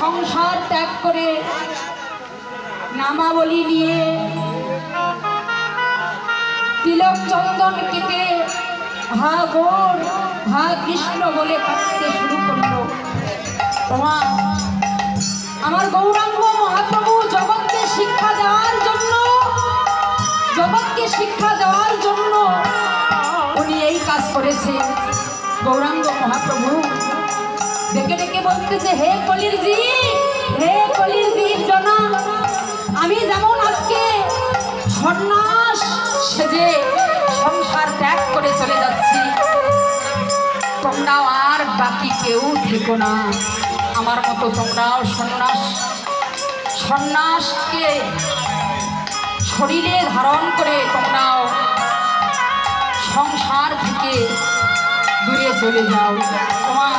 সংসার ত্যাগ করে নামাবলী নিয়ে তিলক চন্দন কেটে হা গোর হা কৃষ্ণ বলে কাঁদতে শুরু করল। তোমা আমার গৌরাঙ্গ মহাপ্রভু জগৎকে শিক্ষা দেওয়ার জন্য, জগৎকে শিক্ষা দেওয়ার জন্য উনি এই কাজ করেছে গৌরাঙ্গ মহাপ্রভু ডেকে ডেকে বলতেছে, হে কলির জি হে কলির জীব জনা, আমি যেমন আজকে সন্ন্যাস সেজে সংসার ত্যাগ করে চলে যাচ্ছি, তোমরাও আর বাকি কেউ থেকো না। আমার মতো তোমরাও সন্ন্যাস, সন্ন্যাসকে শরীরে ধারণ করে তোমরাও সংসার থেকে দূরে চলে যাও। তোমার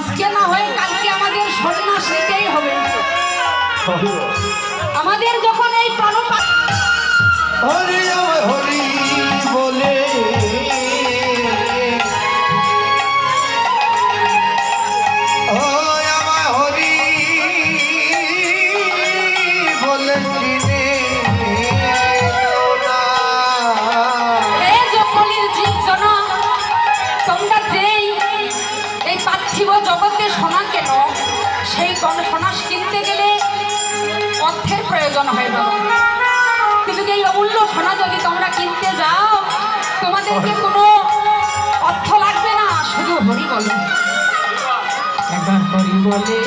আজকে না হয় কালকে আমাদের সন্ন্যাস নিতেই হবে। আমাদের যখন এই প্রাণপাত হরি হরি বলে। ওই পার্থিব জগতে সোনা কেন? সেই সোনা কিনতে গেলে অর্থের প্রয়োজন হয় না কিন্তু এই অমূল্য সোনা যদি তোমরা কিনতে যাও তোমাদেরকে কোনো অর্থ লাগবে না? শুধু হরি বলে। একবার হরি বলে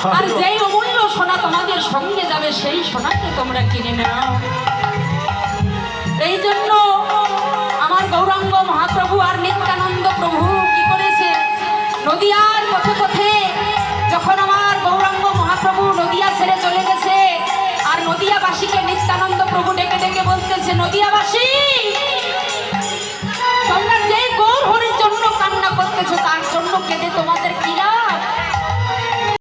আর যেই অমূল্য সোনা তোমাদের সঙ্গে যাবে, সেই সোনাকে তোমরা কিনে নাও। এই জন্য আমার গৌরাঙ্গ মহাপ্রভু আর নিত্যানন্দ প্রভু কি করেছে? নদিয়ার পথে পথে যখন আমার গৌরাঙ্গ মহাপ্রভু নদিয়া ছেড়ে চলে গেছে, আর নদিয়াবাসীকে নিত্যানন্দ প্রভু ডেকে ডেকে বলতেছে, নদিয়াবাসী